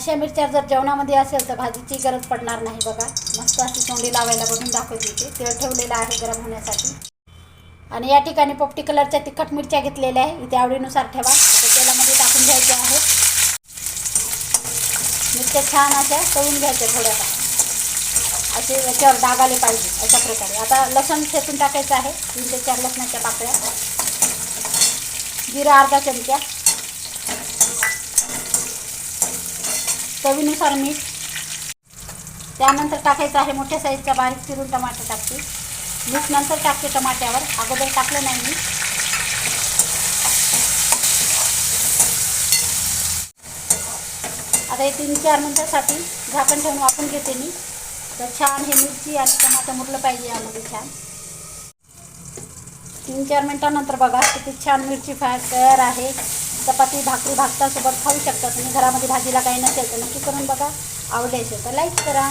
अशा मिरच्या जर जेवणामध्ये असेल तर भाजीची गरज पडणार नाही बघा. मस्त अशी तोंडी लावायला बघून दाखवते इथे. तेल ठेवलेलं आहे गरम होण्यासाठी. आणि या ठिकाणी पोपटी कलरच्या तिखट मिरच्या घेतलेल्या आहे. इथे आवडीनुसार ठेवा. आता तेलामध्ये टाकून घ्यायच्या आहेत मिरच्या छान अशा तळून घ्यायच्या थोड्याफार. असे याच्यावर डाग आले पाहिजे अशा प्रकारे. आता लसण ठेचून टाकायचं आहे. तीन ते चार लसणाच्या पाकळ्या. जिरा अर्धा चमचा. चवीनुसार मीठ. त्यानंतर टाकायचं आहे मोठ्या साईजचा बारीक चिरून टमाटर टाकते. मीठ नंतर टाकते टमाट्यावर. अगोदर टाकलं नाही मी. आता हे तीन चार मिनटासाठी झाकण ठेवून वापरून घेते मी. तर छान हे मिरची आणि टमाटर मुरलं पाहिजे यामध्ये छान. तीन चार मिनटानंतर बघा किती छान मिरची फ्राय तयार आहे. चपाती भाकरी भाकतासोबत खाऊ शकता. तुम्ही घरामध्ये भाजीला काही नसेल तर नक्की करून बघा. आवडायचं तर लाईक करा.